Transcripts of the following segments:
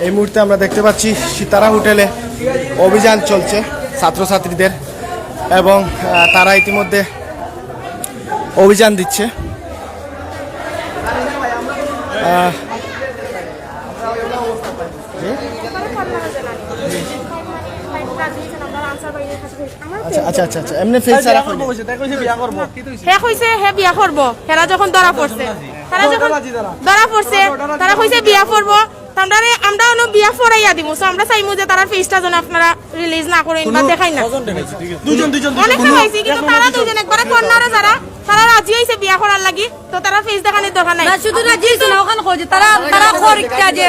এই মুহূর্তে আমরা দেখতে পাচ্ছি সীতারা হোটেলে অভিযান চলছে ছাত্রছাত্রীদের এবং আহ, তারা ইতিমধ্যে অভিযান দিচ্ছে। আহ, আচ্ছা আচ্ছা আচ্ছা আচ্ছা এমনি ফেস ছাড়া হয়নি। হে কইছে হে বিয়া করব। হেরা যখন ধরা পড়ছে তারা যখন ধরা। পড়ছে তারা কইছে বিয়া করব। আমরা আমরা অন্য বিয়া ফরাইয়া দিব সো আমরা চাইমু যে তারা ফেসটা যেন আপনারা রিলিজ না করেন বা দেখাই না। অনেক দেখাইছি কিন্তু তারা দুজন একবারে কন্যারা যারা তারা রাজি হয়েছে বিয়া করার লাগি। তো তারা ফেস দেখানোর দরকার নাই। না শুধু না জিস না ওখানে যে তারা তারা ইচ্ছা যে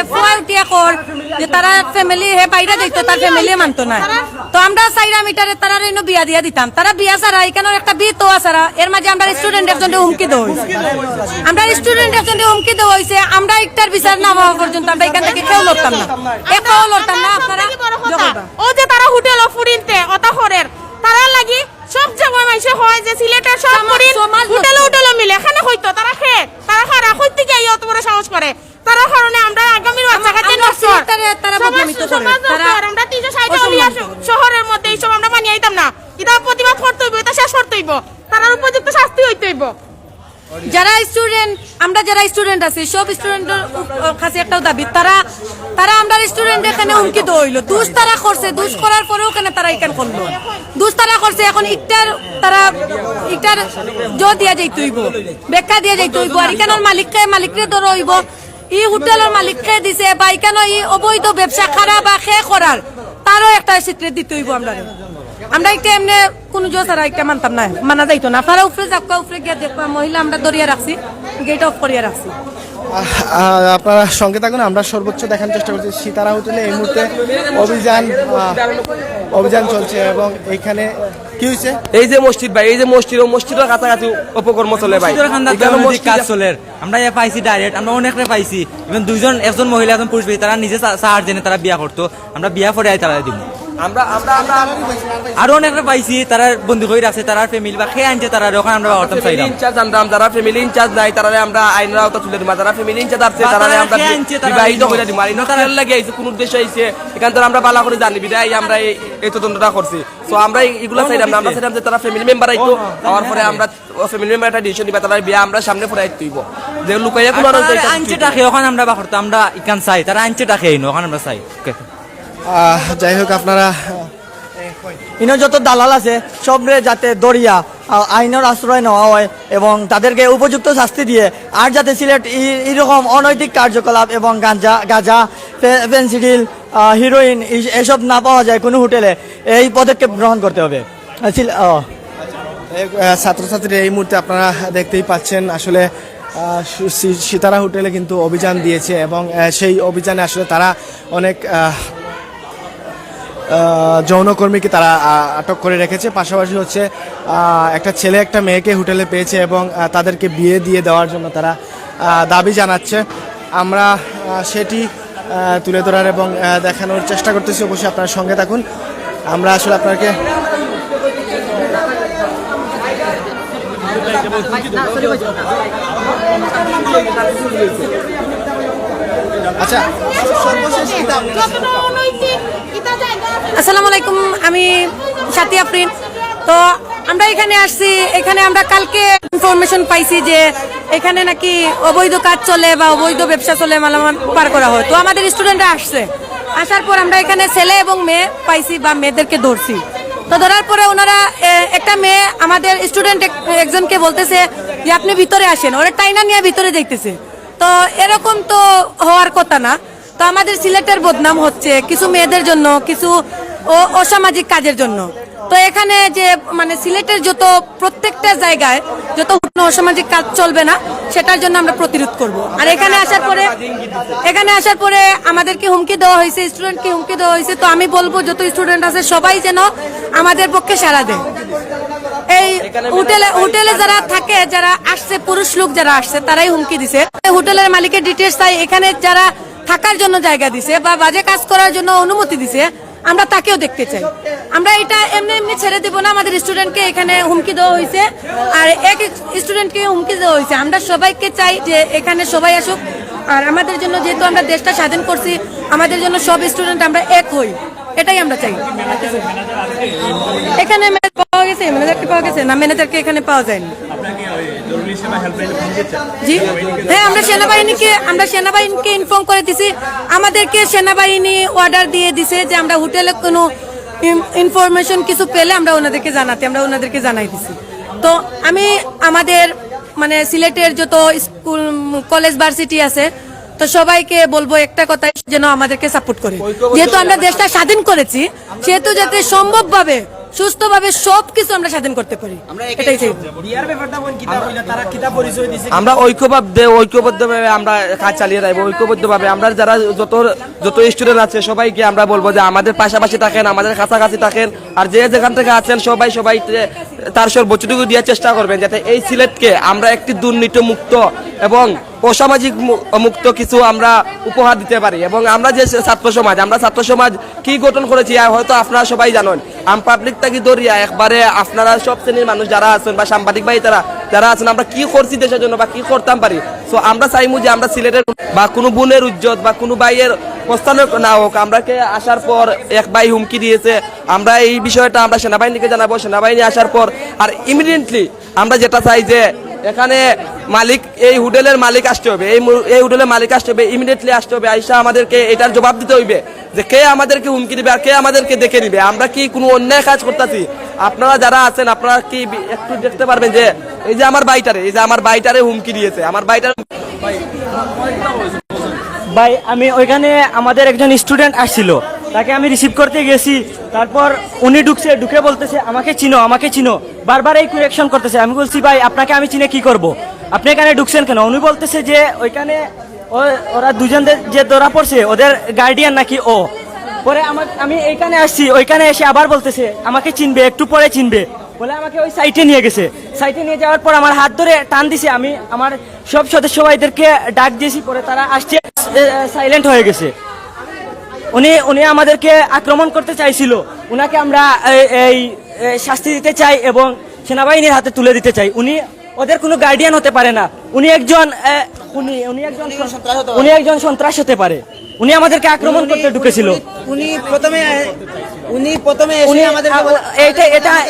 যে তারা ফ্যামিলি হে বাইরে যাইতো তার ফ্যামিলি মানতো না। তো আমরা সাইরা মিটারে তারা রেন বিয়া দিয়া দিতাম। তারা বিয়া সারা এখানে একটা তো সারা এর মাঝে আমরা স্টুডেন্ট একজনকে হুমকি দেওয়া হয়েছে আমরা স্টুডেন্ট একজনকে হুমকি দেওয়া হয়েছে আমরা একটার বিচার না হওয়া পর্যন্ত আমরা এখান থেকে কেউ লড়তাম না। কেউ লড়তাম না আপনারা। ও যে তারা হোটেল ফুরিনতে অত হরের তারা লাগি সব জায়গায় মানুষে হয় যে সিলেটের সব হোটেল হোটেল মিলে এখানে হইতো তারা খেয়ে তারা খারা কইতে গিয়ে অত বড় সাহস করে তারা কারণে আমরা আগামী বাচ্চা কাছে আমরা সিলেটের তারা বদনামিত করে। তারা আমরা তিনশো সাইডে অসম্মান অলিয়া করে। শহরের মধ্যে এইসব আমরা মানিয়ে আইতাম না এটা প্রতিবাদ করতে হইব এটা শেষ করতে হইব তারা উপযুক্ত শাস্তি হইতে হইব যারা স্টুডেন্ট আমরা যারা স্টুডেন্ট আছি, সব স্টুডেন্টের কাছে একটা দাবি, তারা তারা আমরা স্টুডেন্ট এখানে হুমকি দইল দুষ তারা করছে, দুষ করার পরেও কেন তারা এখানে করল? দুষ তারা করছে, এখন ইটার তারা ইটার জ দিয়া যাইতে হইব বেকা দিয়া যাইতে হইব, আর এখানের মালিককে মালিকরে ধর হইব? ই হোটেলের মালিককে দিছে, বা এখানে ই অবৈধ ব্যবসা খারা বা খে করার, তারও একটা সিক্রেট দিতে আমরা। আমরা একটা এমনি কোনো জোর ছাড়া একটা মানতাম না। মানা যাইতো না। আপনারা উপরে যাবকা উপরে গিয়ে দেখবা মহিলা আমরা দরিয়া রাখছি গেট অফ করিয়া রাখছি। আপনারা সঙ্গে থাকুন আমরা সর্বোচ্চ দেখানোর চেষ্টা করছি সীতারা হোটেলে এই মুহূর্তে অভিযান অভিযান চলছে এবং এখানে কি হয়েছে? এই যে মসজিদ ভাই এই যে মসজিদ ও মসজিদের কাছাকাছি অপকর্ম চলে ভাই। মসজিদ কাজ চলের আমরা এ পাইছি ডাইরেক্ট আমরা অনেকরে পাইছি। ইভেন দুইজন একজন মহিলা একজন পুরুষ তারা নিজে জেনে তারা বিয়া করতো। আমরা বিয়া করে তারা দিব আমরা আমরা আমরা আরও পাইছি তারা বন্ধু হয়ে তারা ফ্যামিলি বা খেয়ে আনছে তারা ওখানে আমরা চাইলাম। ইনচার্জ যারা ফ্যামিলি ইনচার্জ নাই তারা আমরা আইনের আওতা তুলে দিবা যারা ফ্যামিলি ইনচার্জ আছে তারা আমরা বিবাহিত দিব। তারা লাগে আইছে কোন উদ্দেশ্য আইছে এখান থেকে আমরা বালা করে জানি বিদায় আমরা এই- তদন্তটা করছি। তো আমরা এগুলা চাইলাম না আমরা চাইলাম যে তারা ফ্যামিলি মেম্বার আইতো হওয়ার পরে আমরা ফ্যামিলি মেম্বার একটা ডিসিশন দিবা তারা বিয়া আমরা সামনে পরে আইতে যে লুকাইয়া কোনো আনছে টাকে ওখানে আমরা বা করতাম আমরা ইকান চাই তারা আনছে টাকে ওখানে আমরা চাই। Okay. যাই হোক আপনারা ইনো যত দালাল আছে সবরে যাতে দরিয়া আইনের আশ্রয় নেওয়া হয় এবং তাদেরকে উপযুক্ত শাস্তি দিয়ে আর যাতে সিলেট এরকম অনৈতিক কার্যকলাপ এবং গাঁজা গাঁজা আহ, হিরোইন এসব না পাওয়া যায় কোনো হোটেলে এই পদক্ষেপ গ্রহণ করতে হবে। সিল- এই, ছাত্রছাত্রীরা এই মুহূর্তে আপনারা দেখতেই পাচ্ছেন আসলে সীতারা হোটেলে কিন্তু অভিযান দিয়েছে এবং সেই অভিযানে আসলে তারা অনেক যৌনকর্মীকে তারা আটক করে রেখেছে। পাশাপাশি হচ্ছে একটা ছেলে একটা মেয়েকে হোটেলে পেয়েছে এবং তাদেরকে বিয়ে দিয়ে দেওয়ার জন্য তারা দাবি জানাচ্ছে। আমরা সেটি তুলে ধরার এবং দেখানোর চেষ্টা করতেছি। অবশ্যই আপনার সঙ্গে থাকুন। আমরা আসলে আপনাকে আচ্ছা আসসালামু আলাইকুম আমি সাথী আফরিন। তো আমরা এখানে আসছি এখানে আমরা কালকে ইনফরমেশন পাইছি যে এখানে নাকি অবৈধ কাজ চলে বা অবৈধ ব্যবসা চলে মালামাল পার করা হয়। তো আমাদের স্টুডেন্টরা আসছে। আসার পর আমরা এখানে ছেলে এবং মেয়ে পাইছি বা মেয়েদেরকে ধরছি। তো ধরার পরে ওনারা একটা মেয়ে আমাদের স্টুডেন্ট একজনকে বলতেছে যে আপনি ভিতরে আসেন। ওরা টাইনা নিয়ে ভিতরে দেখতেছে তো এরকম তো হওয়ার কথা না। তো আমাদের সিলেটের বদনাম হচ্ছে কিছু মেয়েদের জন্য, কিছু অসামাজিক কাজের জন্য। তো এখানে যে মানে সিলেটের যত প্রত্যেকটা জায়গায় যত অসামাজিক কাজ চলবে না, সেটার জন্য আমরা প্রতিরোধ করব। আর এখানে আসার পরে, এখানে আসার পরে আমাদেরকে হুমকি দেওয়া হয়েছে স্টুডেন্টকে হুমকি দেওয়া হয়েছে। তো আমি বলব, যত স্টুডেন্ট আছে, সবাই যেন আমাদের পক্ষে সারা দেয়। এই হোটেলে হোটেলে যারা থাকে যারা আসছে পুরুষ লোক যারা আসছে তারাই হুমকি দিছে। হোটেলের মালিকের ডিটেলস তাই এখানে যারা থাকার জন্য জায়গা দিছে বা বাজে কাজ করার জন্য অনুমতি দিছে আমরা তাকেও দেখতে চাই। আমরা এটা এমনি এমনি ছেড়ে দিব না আমাদের স্টুডেন্টকে এখানে হুমকি দেওয়া হয়েছে। আর এক স্টুডেন্টকে হুমকি দেওয়া হয়েছে। আমরা সবাইকে চাই যে এখানে সবাই আসুক। আর আমাদের জন্য যেহেতু আমরা দেশটা স্বাধীন করছি আমাদের জন্য সব স্টুডেন্ট আমরা এক হই। এটাই আমরা চাই। এখানে পাওয়া গেছে ম্যানেজারকে পাওয়া গেছে? না ম্যানেজারকে এখানে পাওয়া যায়নি। জি? হ্যাঁ আমরা সেনাবাহিনীকে আমরা সেনাবাহিনীকে ইনফর্ম করে দিছি। আমাদেরকে সেনাবাহিনী অর্ডার দিয়ে দিছে যে আমরা হোটেলে কোনো ইনফরমেশন কিছু পেলে আমরা ওনাদেরকে জানাতে, আমরা ওনাদেরকে জানাই দিছি। তো আমি আমাদের মানে সিলেটের যত স্কুল কলেজ ভার্সিটি আছে তো সবাইকে বলব একটা কথা যেন আমাদেরকে সাপোর্ট করে। যেহেতু আমরা দেশটা স্বাধীন করেছি সেহেতু যাতে সম্ভবভাবে সুস্থভাবে সবকিছু আমরা স্বাধীন করতে পারি। এটাই চাই। আমরা ঐক্যবদ্ধ ঐক্যবদ্ধভাবে আমরা কাজ চালিয়ে যাব ঐক্যবদ্ধভাবে আমরা যারা যত যত স্টুডেন্ট আছে সবাইকে আমরা বলব যে আমাদের পাশাপাশি থাকেন আমাদের কাছাকাছি থাকেন আর যে যেখান থেকে আছেন সবাই সবাই তার সর্বোচ্চটুকু দেওয়ার চেষ্টা করবেন যাতে এই সিলেটকে আমরা একটি দুর্নীতি মুক্ত এবং অসামাজিক মুক্ত কিছু আমরা উপহার দিতে পারি। এবং আমরা যে ছাত্র সমাজ, আমরা ছাত্র সমাজ কি গঠন করেছি হয়তো আপনারা সবাই জানেন। আম পাবলিক তাকে দরিয়া? একবারে আপনারা সব শ্রেণির মানুষ যারা আছেন বা সাংবাদিক ভাই তারা যারা আছেন, আমরা কি করছি দেশের জন্য বা কি করতাম পারি? সো আমরা চাইমু যে আমরা সিলেটের বা কোনো বোনের উজ্জ্বত বা কোনো ভাইয়ের প্রস্থানক না হোক, আমরাকে আসার পর এক ভাই হুমকি দিয়েছে। আমরা এই বিষয়টা আমরা সেনাবাহিনীকে জানাব, সেনাবাহিনী আসার পর, আর ইমিডিয়েটলি আমরা যেটা চাই যে এখানে মালিক, এই হোটেলের মালিক আসতে হবে। এই হোটেলের মালিক আসতে হবে ইমিডিয়েটলি আসতে হবে। আইসা আমাদেরকে এটার জবাব দিতে হইবে যে কে আমাদেরকে হুমকি দিবে আর কে আমাদেরকে দেখে দিবে আমরা কি কোনো অন্যায় কাজ করতেছি? আপনারা যারা আছেন, আপনারা কি একটু দেখতে পারবেন যে এই যে আমার বাইটারে, এই যে আমার বাইটারে হুমকি দিয়েছে। আমার বাইটার ভাই, আমি ওইখানে আমাদের একজন স্টুডেন্ট আসছিল। তাকে আমি রিসিভ করতে গেছি। তারপর উনি ঢুকছে, ঢুকে বলতেছে, আমাকে চিনো আমাকে চিনো। বারবার এই কুরেকশন করতেছে। আমি বলছি, ভাই, আপনাকে আমি চিনে কি করব? আপনি এখানে ঢুকছেন কেন? উনি বলতেছে যে, ওইখানে ওরা দুজন যে ধরা পড়ছে, ওদের গার্ডিয়ান নাকি ও? পরে আমার, আমি এইখানে আসছি, ওইখানে এসে আবার বলতেছে, আমাকে চিনবে, একটু পরে চিনবে। বলে আমাকে ওই সাইটে নিয়ে গেছে। সাইটে নিয়ে যাওয়ার পর আমার হাত ধরে টান দিছে। আমি আমার সব সদস্য ভাইদেরকে ডাক দিয়েছি, পরে তারা আসছে সাইলেন্ট হয়ে গেছে। উনি উনি আমাদেরকে আক্রমণ করতে চাইছিল। উনাকে আমরা এই- শাস্তি দিতে চাই এবং সেনাবাহিনীর হাতে তুলে দিতে চাই। উনি ওদের কোনো গার্ডিয়ান হতে পারে না। উনি একজন উনি উনি একজন উনি একজন সন্ত্রাস হতে পারে। উনি আমাদেরকে আক্রমণ করতে ঢুকেছিল। উনি প্রথমে উনি প্রথমে উনি আমাদের এইটা এটা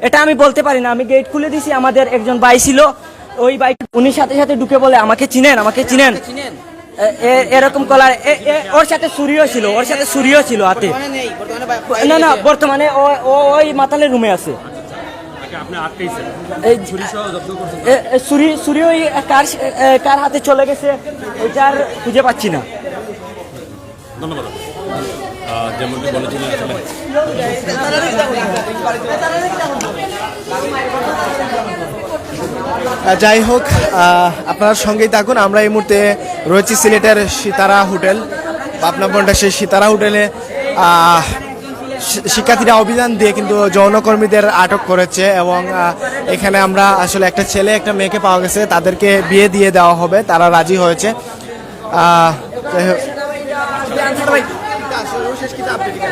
এটা আমি বলতে পারি না। আমি গেট খুলে দিছি। আমাদের একজন ভাই ছিল। ওই বাইক উনি সাথে সাথে ঢুকে বলে আমাকে চিনেন আমাকে চিনেন। এ- এ- এরকম কলার এ- এ- ওর সাথে সুরিও ছিল ওর সাথে সুরিও ছিল হাতে। না না বর্তমানে ও- ও ওই মাতালের রুমে আছে। এই এ- এ, ছুরি ছুরি ওই কার কার হাতে চলে গেছে ওইটার খুঁজে পাচ্ছি না। ধন্যবাদ। যেমনটি বলেছিলেন আসলে। আহ, যাই হোক আপনার সঙ্গেই থাকুন। আমরা এই মুহূর্তে রয়েছি সিলেটের সিতারা হোটেল। পাবনা পয়েন্টের সেই সিতারা হোটেলে শিক্ষার্থীরা অভিযান দিয়ে কিন্তু যৌনকর্মীদের আটক করেছে এবং এখানে আমরা আসলে একটা ছেলে, একটা মেয়েকে পাওয়া গেছে। তাদেরকে বিয়ে দিয়ে দেওয়া হবে, তারা রাজি হয়েছে। যাই হোক।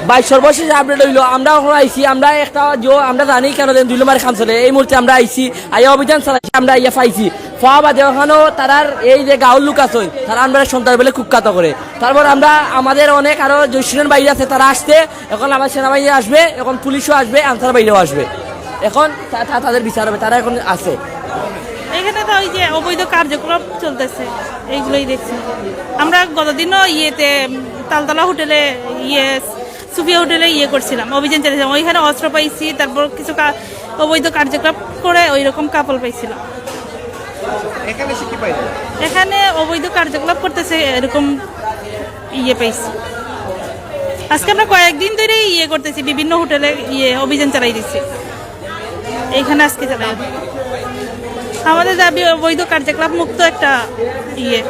ভাই সর্বশেষ আপডেট হইল, আমরা এখন আইছি, আমরা একটা জো, আমরা জানি কেন দেন দুই নম্বর খান চলে। এই মুহূর্তে আমরা আইছি আইয়া অভিযান চালাইছি, আমরা ইয়া পাইছি। ফাওয়া বাদে ওখানেও তারার এই যে গাঁওর লোক আছে, তারা আমরা সন্তান বেলে কুখ্যাত করে। তারপর আমরা, আমাদের অনেক আরও স্টুডেন্ট বাইরে আছে, তারা আসছে, এখন আমার সেনাবাহিনী আসবে, এখন পুলিশও আসবে, আনসার বাইরেও আসবে। এখন তাদের বিচার হবে, তারা এখন আছে। এখানে তো ওই যে অবৈধ কার্যকলাপ চলতেছে, এইগুলোই দেখছি। আমরা গতদিনও ইয়েতে তালতলা হোটেলে ইয়ে সুফিয়া হোটেলে ইয়ে করছিলাম অভিযান চালিয়েছিলাম। ওইখানে অস্ত্র পাইছি তারপর কিছু অবৈধ কার্যকলাপ করে ওই রকম কাপল পাইছিলাম। এখানে অবৈধ কার্যকলাপ করতেছে এরকম ইয়ে পাইছি। আজকে আমরা কয়েকদিন ধরে ইয়ে করতেছি বিভিন্ন হোটেলে ইয়ে অভিযান চালাই দিচ্ছি এইখানে আজকে চালাই আমাদের দাবি অবৈধ কার্যকলাপ মুক্ত একটা ইয়ে।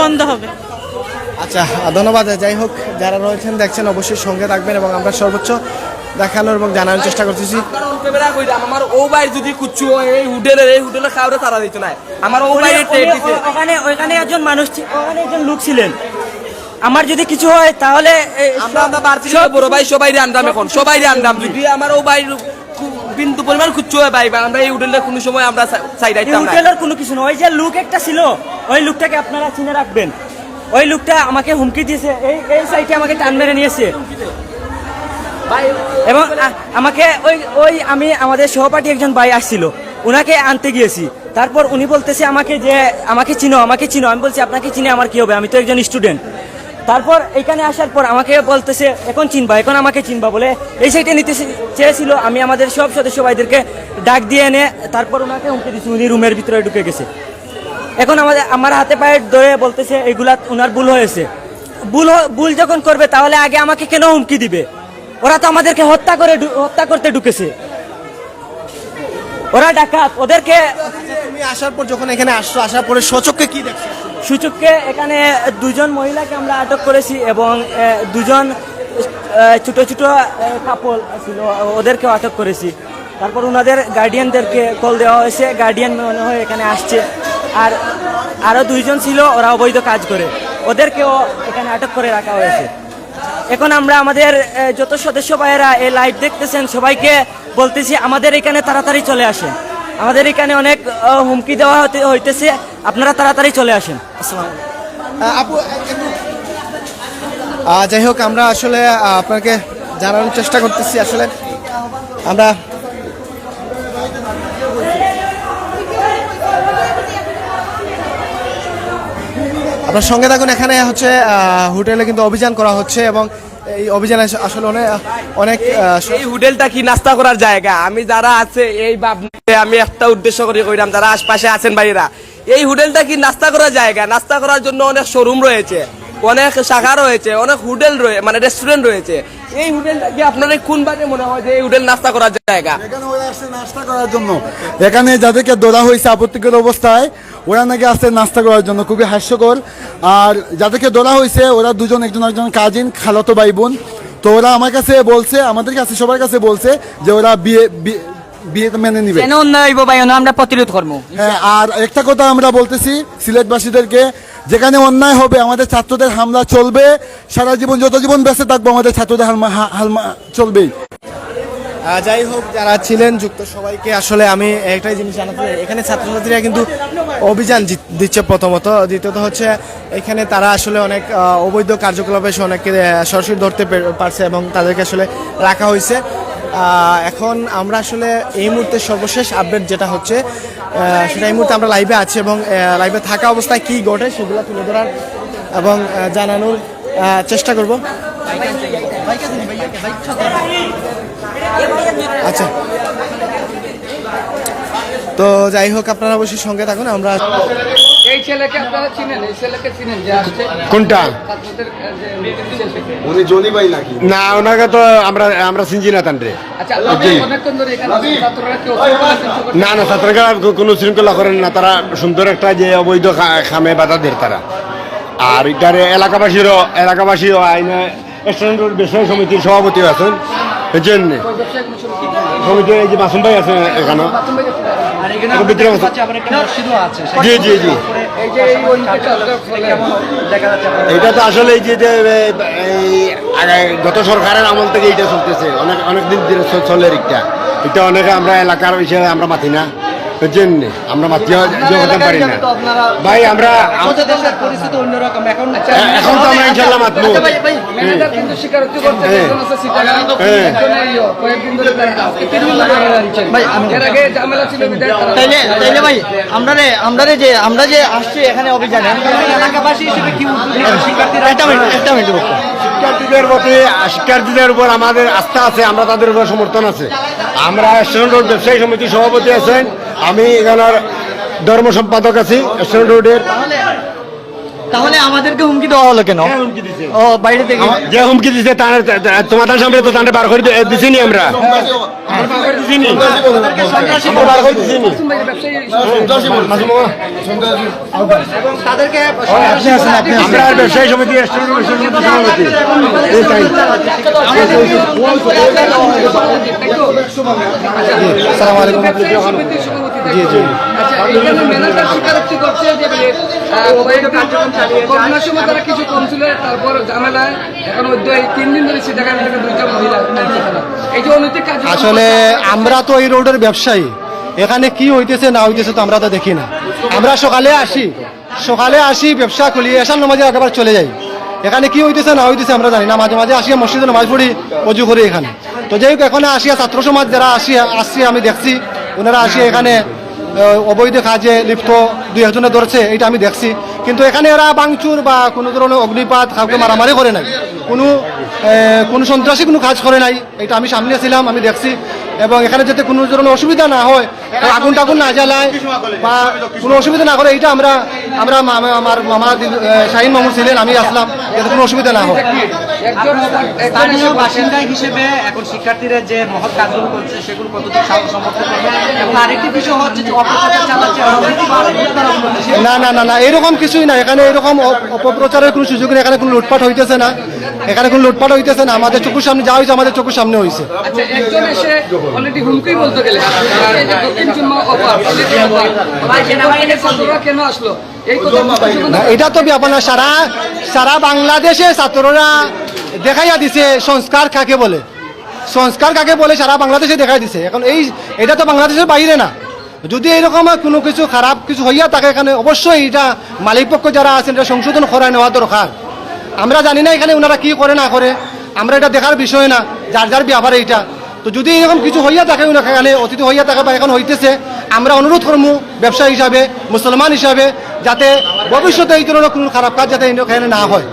বন্ধ হবে। আচ্ছা ধন্যবাদ। যাই হোক যারা রয়েছেন দেখছেন অবশ্যই সঙ্গে থাকবেন এবং আমরা সর্বোচ্চ দেখানোর এবং জানানোর চেষ্টা করতেছি। আমার ও ভাই যদি কুচ্ছু এই হোটেলের এই হোটেলের খাওয়ারে তারা দিত না আমার ও ভাই ওখানে ওখানে একজন মানুষ ওখানে একজন লোক ছিলেন। আমার যদি কিছু হয় তাহলে আমরা আমরা বাড়তি বড় ভাই সবাই আন্দাম এখন। সবাই আন্দাম যদি আমার ও ভাই বিন্দু পরিমাণ খুঁজছো ভাই ভাই, আমরা এই হোটেলে কোনো সময় আমরা সাইড আইতাম না। হোটেলের কোনো কিছু না ওই যে লুক একটা ছিল ওই লুকটাকে আপনারা চিনে রাখবেন। ওই লুকটা আমাকে হুমকি দিয়েছে এই এই সাইডে আমাকে টান মেরে নিয়েছে। ভাই এবং আমাকে ওই ওই আমি আমাদের সহপাঠী একজন ভাই আসছিল উনাকে আনতে গিয়েছি। তারপর উনি বলতেছে আমাকে যে আমাকে চিনো আমাকে চিনো। আমি বলছি আপনাকে চিনে আমার কি হবে? আমি তো একজন স্টুডেন্ট তারপর এখানে আসার পর আমাকে বলতেছে, এখন চিনবা, এখন আমাকে চিনবা বলে। এই সাইডে নিতে চেয়েছিল, আমি আমাদের সব সদস্য ভাইদেরকে ডাক দিয়ে এনে তারপর ওনাকে হুমকি দিচ্ছি উনি রুমের ভিতরে ঢুকে গেছে। এখন আমাদের আমার হাতে পায়ে ধরে বলতেছে, এগুলা ওনার ভুল হয়েছে। ভুল ভুল যখন করবে, তাহলে আগে আমাকে কেন হুমকি দিবে? ওরা তো আমাদেরকে হত্যা করে হত্যা করতে ঢুকেছে। ওরা ডাকাত, ওদেরকে আসার পর যখন এখানে আসছো, আসার পরে সচককে কি দেখছ? সূচককে এখানে দুজন মহিলাকে আমরা আটক করেছি এবং দুজন ছোট ছোট কাপল ছিল, ওদেরকেও আটক করেছি। তারপর ওনাদের গার্ডিয়ানদেরকে কল দেওয়া হয়েছে। গার্ডিয়ান মনে হয় এখানে আসছে। আর আরও দুইজন ছিল, ওরা অবৈধ কাজ করে। ওদেরকেও এখানে আটক করে রাখা হয়েছে। এখন আমরা আমাদের যত সদস্য ভাইয়েরা এই লাইভ দেখতেছেন, সবাইকে বলতেছি, আমাদের এখানে তাড়াতাড়ি চলে আসেন। আমাদের এখানে অনেক হুমকি দেওয়া হইতেছে। আপনারা তাড়াতাড়ি চলে আসেন। আপু যাই হোক, আমরা আসলে আপনাকে জানানোর চেষ্টা করতেছি আসলে। আমরা আপনার সঙ্গে থাকুন, এখানে হচ্ছে হোটেলে কিন্তু অভিযান করা হচ্ছে এবং এই অভিযানে আসলে অনেক অনেক এই হোটেলটা কি নাস্তা করার জায়গা? আমি যারা আছে, এই বাবনে আমি একটা উদ্দেশ্য করে কইলাম যারা আশপাশে আছেন ভাইরা এই হোটেলটা কি নাস্তা করার জায়গা? নাস্তা করার জন্য অনেক শোরুম রয়েছে। অনেক শাখা রয়েছে, অনেক হোটেল রয়েছে মানে রেস্টুরেন্ট রয়েছে। এই হোটেলটা কি আপনার কোন বাজে মনে হয় যে এই হোটেল নাস্তা করার জায়গা? এখানে ওরা আসছে নাস্তা করার জন্য। এখানে যাদেরকে ধরা হয়েছে আপত্তিকর অবস্থায়, ওরা নাকি আসছে নাস্তা করার জন্য, খুবই হাস্যকর। আর যাদেরকে ধরা হয়েছে, ওরা দুজন, একজন একজন কাজিন খালাতো ভাই বোন। তো ওরা আমার কাছে বলছে, আমাদের কাছে, সবার কাছে বলছে যে ওরা বিয়ে বিয়ে- বিয়ে মেনে নিবে। কেন অন্যায় হইব ভাই? আমরা প্রতিরোধ করব। হ্যাঁ আর একটা কথা আমরা বলতেছি সিলেটবাসীদেরকে যেখানে অন্যায় হবে আমাদের ছাত্রদের হামলা চলবে সারা জীবন যত জীবন বেঁচে থাকব আমাদের ছাত্রদের হালমা হালমা চলবেই। যাই হোক যারা ছিলেন যুক্ত সবাইকে আসলে আমি একটাই জিনিস জানাতে এখানে ছাত্রছাত্রীরা কিন্তু অভিযান দিচ্ছে প্রথমত। দ্বিতীয়ত হচ্ছে এখানে তারা আসলে অনেক অবৈধ কার্যকলাপে অনেককে সরাসরি ধরতে পারছে এবং তাদেরকে আসলে রাখা হয়েছে এখন আমরা আসলে এই মুহূর্তে সর্বশেষ আপডেট যেটা হচ্ছে সেটা এই মুহূর্তে আমরা লাইভে আছি এবং লাইভে থাকা অবস্থায় কি ঘটে সেগুলো তুলে ধরার এবং জানানোর চেষ্টা করব। আচ্ছা। তো যাই হোক, আপনারা অবশ্যই সঙ্গে থাকুন, আমরা এই ছেলেকে আপনারা চিনেন? এই ছেলেকে চিনেন যে আসছে? কোনটা? উনি জনি ভাই নাকি? না ওনাকে তো আমরা আমরা চিনছি না আচ্ছা না না ছাত্ররা কোনো শৃঙ্খলা করেন না। তারা সুন্দর একটা যে অবৈধ খা- খামে বাধা দেয় তারা। আর এটার এলাকাবাসীরও এলাকাবাসীও আইনে স্ট্যান্ডার্ড বিষয় সমিতির সভাপতি আছেন। সমিতির এই যে মাসুম ভাই আছে এখানে। জি জি জি। এই এই এটা তো আসলে এই যে এই গত সরকারের আমল থেকে এটা চলতেছে। অনেক অনেকদিন ধরে চলে এটা এটা অনেকে আমরা এলাকার হিসেবে আমরা মাথি না। নি? আমরা যোগাতে পারি না। ভাই আমরা এখন তো আমরা ইনশাল্লাহ মাতবো। করছে হ্যাঁ। হ্যাঁ। আমরা রে যে আমরা যে আসছি এখানে অভিযানে এলাকাবাসী হিসেবে কি একটা মিনিট একটা মিনিট শিক্ষার্থীদের প্রতি শিক্ষার্থীদের উপর আমাদের আস্থা আছে আমরা তাদের উপর সমর্থন আছে। আমরা স্টুডেন্ট রোড ব্যবসায়ী সমিতির সভাপতি আছেন। আমি এখানের ধর্ম সম্পাদক আছি রোডের তাহলে আমাদেরকে হুমকি দেওয়া হলো কেন? ও বাইরে থেকে। যে হুমকি দিছে তার তোমাদের সামনে তো তাদের বার করে দিছিনি আমরা। ব্যবসায়ী সমিতি আচ্ছা, এখানে ম্যানেজার স্বীকারোক্তি করছে যে করোনার সময় তারা কিছু কম তারপর ঝামেলায় এখন ওই তিন দিন ধরে সেটাখান থেকে দুইটা মহিলা এই যে অনৈতিক কাজ আসলে আমরা তো এই রোডের ব্যবসায়ী। এখানে কি হইতেছে না হইতেছে তো আমরা তো দেখি না। আমরা সকালে আসি সকালে আসি ব্যবসা খুলি এসার নামাজে একেবারে চলে যাই। এখানে কি হইতেছে না হইতেছে আমরা জানি না। মাঝে মাঝে আসিয়া মসজিদে নামাজ পড়ি অজু করি এখানে। তো যাই হোক এখানে আসিয়া ছাত্র সমাজ যারা আসিয়া আসছে আমি দেখছি ওনারা আসে এখানে অবৈধ কাজে লিপ্ত, দুই একজনে ধরছে এটা আমি দেখছি। কিন্তু এখানে এরা বাংচুর বা কোনো ধরনের অগ্নিপাত কাউকে মারামারি করে নাই। কোনো কোনো সন্ত্রাসী কোনো কাজ করে নাই এটা আমি সামনে ছিলাম, আমি দেখছি। এবং এখানে যাতে কোনো ধরনের অসুবিধা না হয় আগুন টাগুন না জ্বালায় বা কোনো অসুবিধা না করে এইটা আমরা আমরা আমার মামা শাহিন মামুর ছিলেন আমি আসলাম যাতে কোনো অসুবিধা না হয়। একজন একজন স্থানীয় বাসিন্দা হিসেবে এখন শিক্ষার্থীরা যে মহৎ কাজগুলো করছে সেগুলো কতটুকু সমর্থন এবং আরেকটি বিষয় হচ্ছে যে অপপ্রচার চালাচ্ছে রাজনীতি বা তারা উন্নতি না না না না এরকম কিছুই না এখানে এরকম অপপ্রচারের কোনো সুযোগ নেই এখানে কোনো লুটপাট হইতেছে না। এখানে কোনো লুটপাট হইতেছে না আমাদের চোখের সামনে যা হয়েছে আমাদের চোখের সামনে হয়েছে আচ্ছা এটা তো ব্যাপার না সারা সারা বাংলাদেশে ছাত্ররা দেখাইয়া দিছে সংস্কার কাকে বলে? সংস্কার কাকে বলে সারা বাংলাদেশে দেখাই দিছে। এখন এই এটা তো বাংলাদেশের বাইরে না। যদি এরকম কোনো কিছু খারাপ কিছু হইয়া থাকে এখানে অবশ্যই এটা মালিক পক্ষ যারা আছেন এটা সংশোধন করা নেওয়া দরকার। আমরা জানি না এখানে ওনারা কি করে, না করে। আমরা এটা দেখার বিষয় না, যার যার ব্যাপারে এটা তো যদি এরকম কিছু হইয়া থাকে ওনার এখানে, অতীত হইয়া থাকে বা এখন হইতেছে, আমরা অনুরোধ করব ব্যবসা হিসাবে, মুসলমান হিসাবে যাতে ভবিষ্যতে এই ধরনের কোনো খারাপ কাজ যাতে এখানে না হয়।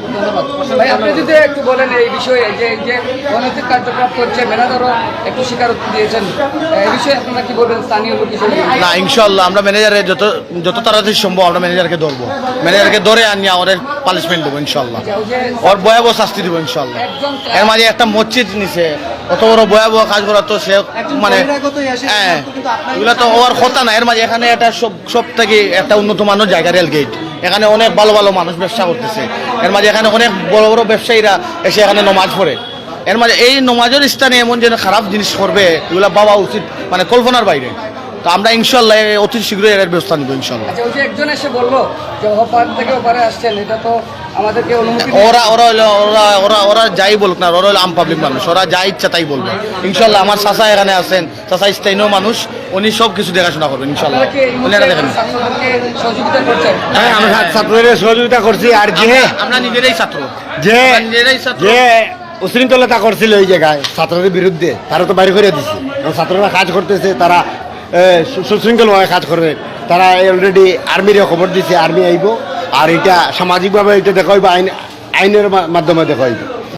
ভাই আপনি যদি একটু বলেন এই বিষয়ে যে যে অনৈতিক কার্যকলাপ করছে ম্যানেজারও একটু স্বীকারোক্তি দিয়েছেন। এই বিষয়ে আপনারা কি বলবেন? স্থানীয় লোক হিসেবে না ইনশাল্লাহ আমরা ম্যানেজারের যত যত তাড়াতাড়ি সম্ভব আমরা ম্যানেজারকে ধরবো। ম্যানেজারকে ধরে আনিয়া ওদের পানিশমেন্ট দেবো ইনশাল্লাহ ওর ভয়াবহ শাস্তি দেবো ইনশাল্লাহ এর মাঝে একটা মসজিদ নিছে অত বড় ভয়াবহ কাজ করা তো সে মানে হ্যাঁ এগুলো তো ওর কথা না। এর মাঝে এখানে একটা সব সব থেকে একটা উন্নত মানের জায়গা রেল গেট। এখানে অনেক ভালো ভালো মানুষ ব্যবসা করতেছে। এর মাঝে এখানে অনেক বড় বড় ব্যবসায়ীরা এসে এখানে নমাজ পড়ে। এর মাঝে এই নমাজের স্থানে এমন যেন খারাপ জিনিস করবে এগুলো বাবা উচিত মানে কল্পনার বাইরে। তো আমরা ইনশাল্লাহ অতি শীঘ্রই এর ব্যবস্থা নিব ইনশাল্লাহ। আচ্ছা ওই একজন এসে বলল যে ওপার থেকে ওপারে আসছেন এটা তো আমাদেরকে অনুমতি ওরা ওরা হলো ওরা ওরা ওরা যাই বলুক না ওরা হলো আম পাবলিক মানুষ ওরা যা ইচ্ছা তাই বলবে। ইনশাল্লাহ আমার চাচা এখানে আছেন চাচা স্থানীয় মানুষ উনি সব কিছু দেখাশোনা করবেন ইনশাল্লাহ। দেখেন হ্যাঁ আমরা ছাত্রদের সহযোগিতা করছি আর যে আমরা- আমরা নিজেরাই ছাত্র। যে উশৃঙ্খলতা করছিল এই জায়গায় ছাত্রদের বিরুদ্ধে তারা তো বাইরে করে দিছে। এবং ছাত্ররা কাজ করতেছে তারা সুশৃঙ্খলভাবে কাজ করবে। তারা অলরেডি আর্মিরে খবর দিছে আর্মি আইব। আর এটা সামাজিকভাবে এটা দেখাইব, আইন আইনের মাধ্যমে দেখাইব।